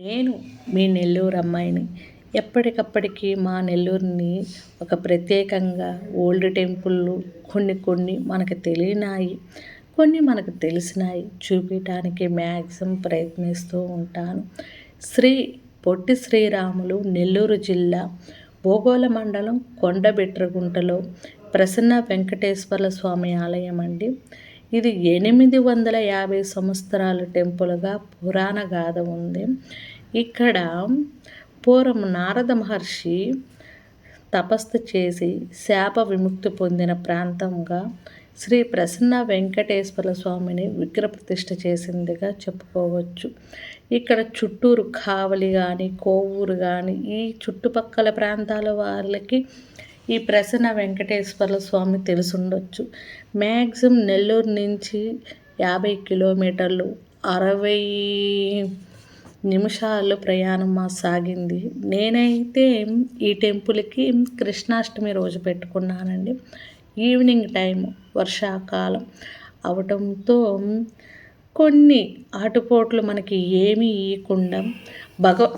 నేను మీ నెల్లూరు అమ్మాయిని. ఎప్పటికప్పటికి మా నెల్లూరుని ఒక ప్రత్యేకంగా ఓల్డ్ టెంపుల్లు కొన్ని కొన్ని మనకు తెలియనాయి కొన్ని మనకు తెలిసినాయి. చూపించడానికి మ్యాక్సిమం ప్రయత్నిస్తూ ఉంటాను. శ్రీ పొట్టి శ్రీరాములు నెల్లూరు జిల్లా భూగోళ మండలం కొండబెట్రగుంటలో ప్రసన్న వెంకటేశ్వర స్వామి ఆలయం అండి. ఇది ఎనిమిది వందల యాభై సంవత్సరాల టెంపుల్గా పురాణ గాథ ఉంది. ఇక్కడ పూర్వం నారద మహర్షి తపస్సు చేసి శాప విముక్తి పొందిన ప్రాంతంగా శ్రీ ప్రసన్న వెంకటేశ్వర స్వామిని విగ్రహప్రతిష్ఠ చేసిందిగా చెప్పుకోవచ్చు. ఇక్కడ చుట్టూరు కావలి కానీ కోవూరు కానీ ఈ చుట్టుపక్కల ప్రాంతాల వాళ్ళకి ఈ ప్రసన్న వెంకటేశ్వర స్వామి తెలుసుండొచ్చు. మ్యాక్సిమం నెల్లూరు నుంచి యాభై కిలోమీటర్లు అరవై నిమిషాలు ప్రయాణం మా సాగింది. నేనైతే ఈ టెంపుల్కి కృష్ణాష్టమి రోజు పెట్టుకున్నానండి. ఈవినింగ్ టైం వర్షాకాలం అవటంతో కొన్ని ఆటుపోట్లు మనకి ఏమీ ఇవ్వకుండా భగ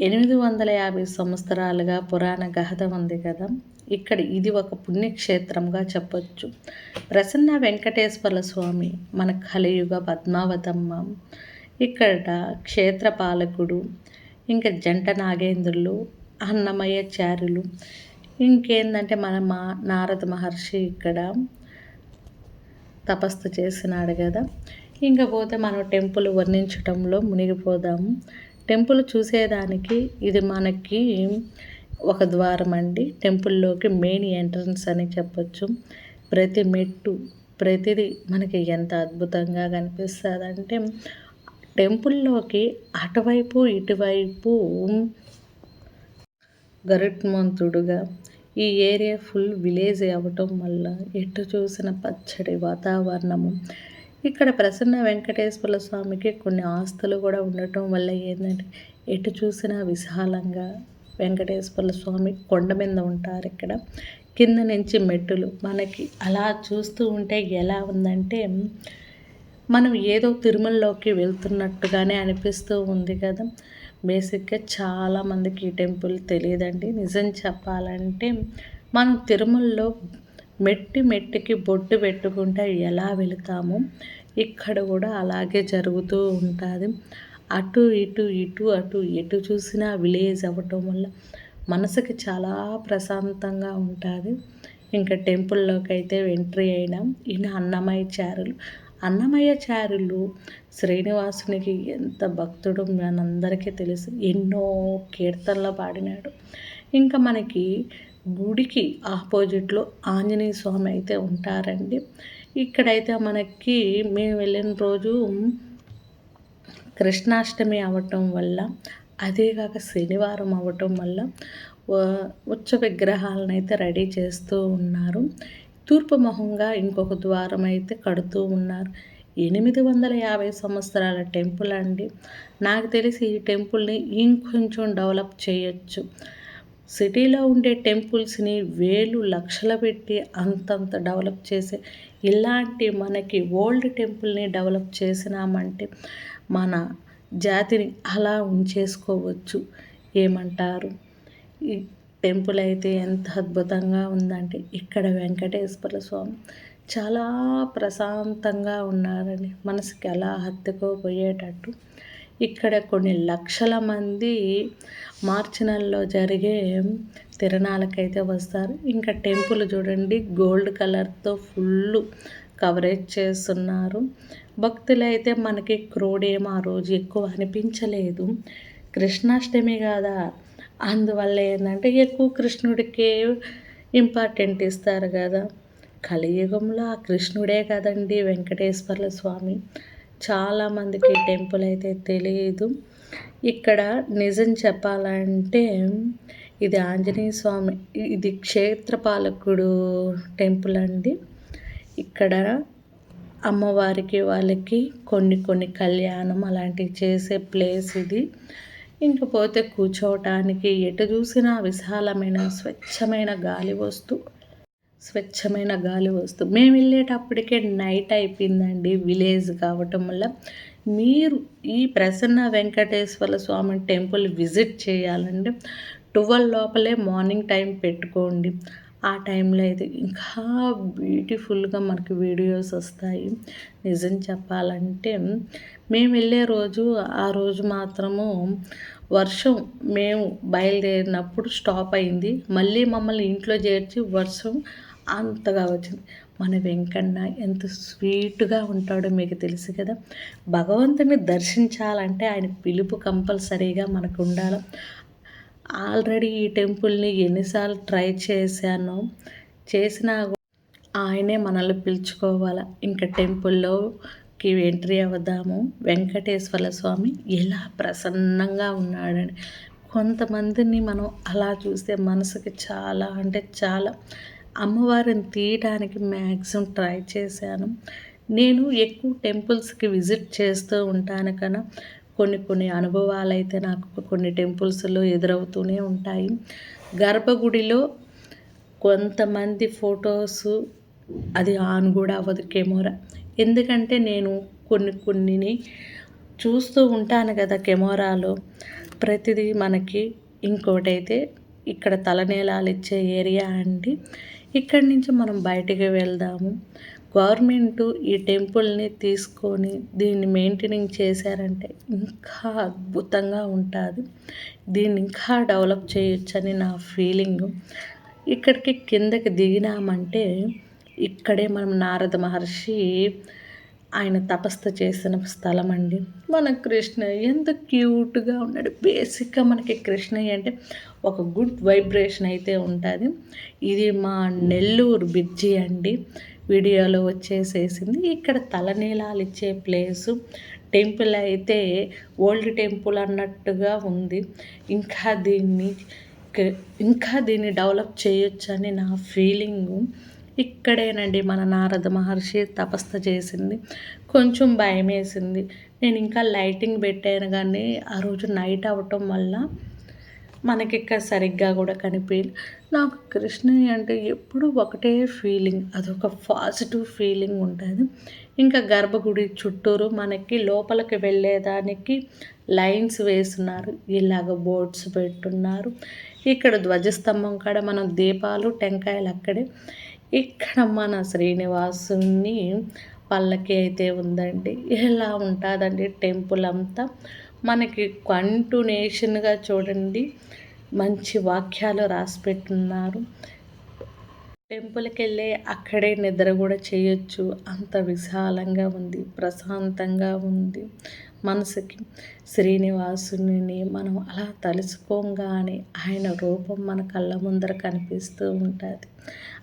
ఎనిమిది వందల యాభై సంవత్సరాలుగా పురాణ గహత ఉంది కదా. ఇక్కడ ఇది ఒక పుణ్యక్షేత్రంగా చెప్పొచ్చు. ప్రసన్న వెంకటేశ్వర స్వామి మన కలియుగ పద్మావతమ్మ. ఇక్కడ క్షేత్ర పాలకుడు ఇంకా జంట నాగేంద్రులు అన్నమయ్య చారులు ఇంకేందంటే మన మా నారద మహర్షి ఇక్కడ తపస్సు చేసినాడు కదా. ఇంకా పోతే మనం టెంపుల్ వర్ణించటంలో మునిగిపోదాము టెంపుల్ చూసేదానికి ఇది మనకి ఒక ద్వారం అండి. టెంపుల్లోకి మెయిన్ ఎంట్రన్స్ అని చెప్పొచ్చు. ప్రతి మెట్టు ప్రతిదీ మనకి ఎంత అద్భుతంగా కనిపిస్తుంది అంటే టెంపుల్లోకి అటువైపు ఇటువైపు గరుత్మంతుడుగా ఈ ఏరియా ఫుల్ విలేజ్ అవ్వటం వల్ల ఎటు చూసిన పచ్చడి వాతావరణము. ఇక్కడ ప్రసన్న వెంకటేశ్వర స్వామికి కొన్ని ఆస్తులు కూడా ఉండటం వల్ల ఏంటంటే ఎటు చూసినా విశాలంగా వెంకటేశ్వర స్వామి కొండ మీద ఉంటారు ఇక్కడ. కింద నుంచి మెట్టులు. మనకి అలా చూస్తూ ఉంటే ఎలా ఉందంటే మనం ఏదో తిరుమలలోకి వెళ్తున్నట్టుగానే అనిపిస్తూ ఉంది కదా. బేసిక్గా చాలామందికి ఈ టెంపుల్ తెలియదండి. నిజం చెప్పాలంటే మనం తిరుమలలో మెట్టి మెట్టికి బొట్టు పెట్టుకుంటే ఎలా వెళతామో? ఇక్కడ కూడా అలాగే జరుగుతూ ఉంటుంది. అటు ఇటు ఇటు అటు ఎటు చూసినా విలేజ్ అవ్వటం వల్ల మనసుకి చాలా ప్రశాంతంగా ఉంటుంది. ఇంకా టెంపుల్లోకి అయితే ఎంట్రీ అయినాం ఈయన అన్నమయ్య చారులు. అన్నమయ్య చారులు శ్రీనివాసునికి ఎంత భక్తుడు మనందరికీ తెలుసు. ఎన్నో కీర్తనలు పాడినాడు. ఇంకా మనకి గుడికి ఆపోజిట్లో ఆంజనేయ స్వామి అయితే ఉంటారండి. ఇక్కడైతే మనకి మేము వెళ్ళిన రోజు కృష్ణాష్టమి అవ్వటం వల్ల అదే కాక శనివారం అవ్వటం వల్ల ఉచ్చ విగ్రహాలను అయితే రెడీ చేస్తూ ఉన్నారు. తూర్పు మొహంగా ఇంకొక ద్వారం అయితే కడుతూ ఉన్నారు. ఎనిమిది వందల యాభై సంవత్సరాల టెంపుల్ అండి. నాకు తెలిసి ఈ టెంపుల్ని ఇంకొంచెం డెవలప్ చేయొచ్చు. సిటీలో ఉండే టెంపుల్స్ని వేలు లక్షలు పెట్టి అంతంత డెవలప్ చేసే ఇలాంటి మనకి ఓల్డ్ టెంపుల్ని డెవలప్ చేసినామంటే మన జాతిని అలా ఉంచేసుకోవచ్చు. ఏమంటారు? టెంపుల్ అయితే ఎంత అద్భుతంగా ఉందంటే ఇక్కడ వెంకటేశ్వర స్వామి చాలా ప్రశాంతంగా ఉన్నారని మనసుకి అలా హత్తుకోపోయేటట్టు ఇక్కడ కొన్ని లక్షల మంది మార్చి నెలలో జరిగే తిరణాలకైతే వస్తారు. ఇంకా టెంపుల్ చూడండి గోల్డ్ కలర్తో ఫుల్ కవరేజ్ చేస్తున్నారు. భక్తులైతే మనకి క్రోడేం ఆ రోజు ఎక్కువ అనిపించలేదు. కృష్ణాష్టమి కదా అందువల్ల ఏంటంటే ఎక్కువ కృష్ణుడికే ఇంపార్టెంట్ ఇస్తారు కదా. కలియుగంలో ఆ కృష్ణుడే కదండి వెంకటేశ్వర్ల స్వామి. చాలామందికి టెంపుల్ అయితే తెలియదు ఇక్కడ నిజం చెప్పాలంటే ఇది ఆంజనేయ స్వామి ఇది క్షేత్రపాలకుడు టెంపుల్ అండి. ఇక్కడ అమ్మవారికి వాళ్ళకి కొన్ని కొన్ని కళ్యాణం అలాంటివి చేసే ప్లేస్ ఇది. ఇంకపోతే కూర్చోవటానికి ఎటు చూసినా విశాలమైన స్వచ్ఛమైన గాలి వస్తూ స్వచ్ఛమైన గాలి వస్తూ మేము వెళ్ళేటప్పటికే నైట్ అయిపోయిందండి విలేజ్ కావటం వల్ల. మీరు ఈ ప్రసన్న వెంకటేశ్వర స్వామి టెంపుల్ విజిట్ చేయాలంటే ట్వెల్వ్ లోపలే మార్నింగ్ టైం పెట్టుకోండి. ఆ టైంలో అయితే ఇంకా బ్యూటిఫుల్గా మనకి వీడియోస్ వస్తాయి. నిజం చెప్పాలంటే మేము వెళ్ళే రోజు ఆ రోజు మాత్రము వర్షం మేము బయలుదేరినప్పుడు స్టాప్ అయింది. మళ్ళీ మమ్మల్ని ఇంట్లో చేర్చి వర్షం అంతగా వచ్చింది మన వెంకన్న ఎంత స్వీట్గా ఉంటాడో మీకు తెలుసు కదా. భగవంతుని దర్శించాలంటే ఆయన పిలుపు కంపల్సరీగా మనకు ఉండాలి ఆల్రెడీ ఈ టెంపుల్ని ఎన్నిసార్లు ట్రై చేశానో. చేసినా ఆయనే మనల్ని పిలుచుకోవాలి. ఇంకా టెంపుల్లోకి ఎంట్రీ అవుదాము. వెంకటేశ్వర స్వామి ఎలా ప్రసన్నంగా ఉన్నాడని. కొంతమందిని మనం అలా చూస్తే మనసుకి చాలా అంటే చాలా అమ్మవారిని తీయడానికి మ్యాక్సిమం ట్రై చేశాను. నేను ఎక్కువ టెంపుల్స్కి విజిట్ చేస్తూ ఉంటాను కన్నా కొన్ని కొన్ని అనుభవాలు అయితే నాకు కొన్ని టెంపుల్స్లో ఎదురవుతూనే ఉంటాయి. గర్భగుడిలో కొంతమంది ఫొటోస్ అది ఆన్ కూడా అవ్వదు కెమెరా. ఎందుకంటే నేను కొన్ని కొన్నిని చూస్తూ ఉంటాను కదా కెమెరాలో. ప్రతిదీ మనకి ఇంకోటైతే ఇక్కడ తలనేలాలు ఇచ్చే ఏరియా అండి. ఇక్కడి నుంచి మనం బయటికి వెళ్దాము. గవర్నమెంట్ ఈ టెంపుల్ని తీసుకొని దీన్ని మెయింటైనింగ్ చేశారంటే ఇంకా అద్భుతంగా ఉంటుంది. దీన్ని ఇంకా డెవలప్ చేయొచ్చని నా ఫీలింగ్. ఇక్కడికి కిందకి దిగినామంటే ఇక్కడే మనం నారద మహర్షి ఆయన తపస్సు చేసిన స్థలం అండి మన కృష్ణ ఎంత క్యూట్గా ఉన్నాడు. బేసిక్గా మనకి కృష్ణయ్య అంటే ఒక గుడ్ వైబ్రేషన్ అయితే ఉంటుంది. ఇది మా నెల్లూరు బిర్జి అండి. వీడియోలో వచ్చేసేసింది. ఇక్కడ తలనీలాలు ఇచ్చే ప్లేసు. టెంపుల్ అయితే ఓల్డ్ టెంపుల్ అన్నట్టుగా ఉంది. ఇంకా దీన్ని ఇంకా దీన్ని డెవలప్ చేయొచ్చని నా ఫీలింగు. ఇక్కడేనండి మన నారద మహర్షి తపస్సు చేసింది. కొంచెం భయం వేసింది నేను ఇంకా లైటింగ్ పెట్టాను కానీ ఆ రోజు నైట్ అవ్వటం వల్ల మనకి ఇక్కడ సరిగ్గా కూడా కనిపించదు నాకు కృష్ణుని అంటే ఎప్పుడు ఒకటే ఫీలింగ్ అదొక పాజిటివ్ ఫీలింగ్ ఉంటుంది. ఇంకా గర్భగుడి చుట్టూరు మనకి లోపలికి వెళ్ళేదానికి లైన్స్ వేస్తున్నారు. ఇలాగ బోర్డ్స్ పెట్టున్నారు. ఇక్కడ ధ్వజస్తంభం కాడ మనం దీపాలు టెంకాయలు అక్కడే ఇక్కడ మన శ్రీనివాసుని పల్లకి అయితే ఉందండి. ఎలా ఉంటుందండి టెంపుల్ అంతా? మనకి కంటిన్యూషన్గా చూడండి. మంచి వాక్యాలు రాసిపెట్టున్నారు. టెంపుల్కి వెళ్ళే అక్కడే నిద్ర కూడా చేయొచ్చు. అంత విశాలంగా ఉంది. ప్రశాంతంగా ఉంది మనసుకి. శ్రీనివాసుని మనం అలా తలుచుకోగానే ఆయన రూపం మన కళ్ళ ముందర కనిపిస్తూ ఉంటుంది.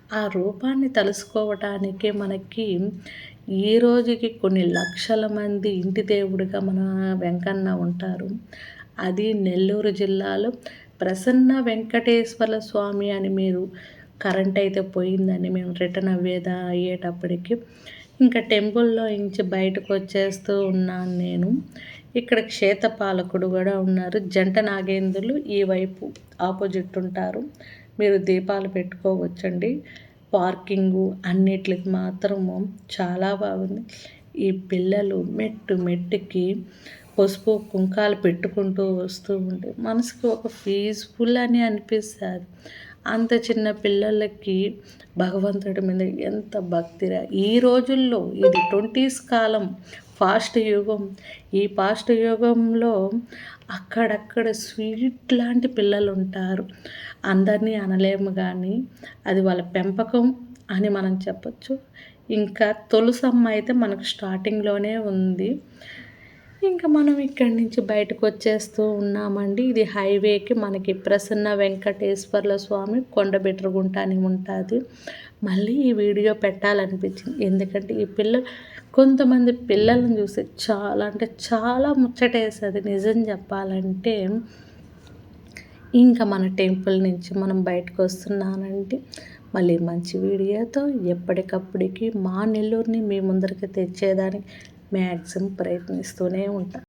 ఆ రూపాన్ని తలుసుకోవటానికి మనకి ఈ రోజుకి కొన్ని లక్షల మంది ఇంటి దేవుడిగా మన వెంకన్న ఉంటారు. అది నెల్లూరు జిల్లాలో ప్రసన్న వెంకటేశ్వర స్వామి అని మీరు కరెంట్ అయితే పోయిందని మేము రిటర్న్ అవ్వేదా అయ్యేటప్పటికి ఇంకా టెంపుల్లో ఇంచి బయటకు వచ్చేస్తూ ఉన్నాను నేను. ఇక్కడ క్షేత్రపాలకుడు కూడా ఉన్నారు. జంట నాగేంద్రులు ఈ వైపు ఆపోజిట్ ఉంటారు. మీరు దీపాలు పెట్టుకోవచ్చండి. పార్కింగు అన్నిటికి మాత్రము చాలా బాగుంది. ఈ పిల్లలు మెట్టు మెట్టుకి పసుపు కుంకాలు పెట్టుకుంటూ వస్తూ ఉంటే మనసుకు ఒక పీస్ఫుల్ అని అనిపిస్తుంది అంత చిన్న పిల్లలకి భగవంతుడి మీద ఎంత భక్తిరా. ఈ రోజుల్లో ఇది ట్వంటీస్ కాలం ఫాస్ట్ యుగం. ఈ ఫాస్ట్ యుగంలో అక్కడక్కడ స్వీట్ లాంటి పిల్లలు ఉంటారు అందరినీ అనలేము కానీ అది వాళ్ళ పెంపకం అని మనం చెప్పచ్చు. ఇంకా తొలుసమ్మ అయితే మనకు స్టార్టింగ్లోనే ఉంది. ఇంకా మనం ఇక్కడి నుంచి బయటకు వచ్చేస్తూ ఉన్నామండి. ఇది హైవేకి మనకి ప్రసన్న వెంకటేశ్వర్ల స్వామి కొండబెట్రగుంట అని ఉంటుంది. మళ్ళీ ఈ వీడియో పెట్టాలనిపించింది. ఎందుకంటే ఈ పిల్ల కొంతమంది పిల్లలను చూసి చాలా అంటే చాలా ముచ్చటేస్తుంది. నిజం చెప్పాలంటే ఇంకా మన టెంపుల్ నుంచి మనం బయటకు వస్తున్నానంటే మళ్ళీ మంచి వీడియోతో ఎప్పటికప్పటికి మా నెల్లూరుని మీ ముందరికి తెచ్చేదానికి మ్యాక్సిమం ప్రయత్నిస్తూనే ఉంటాను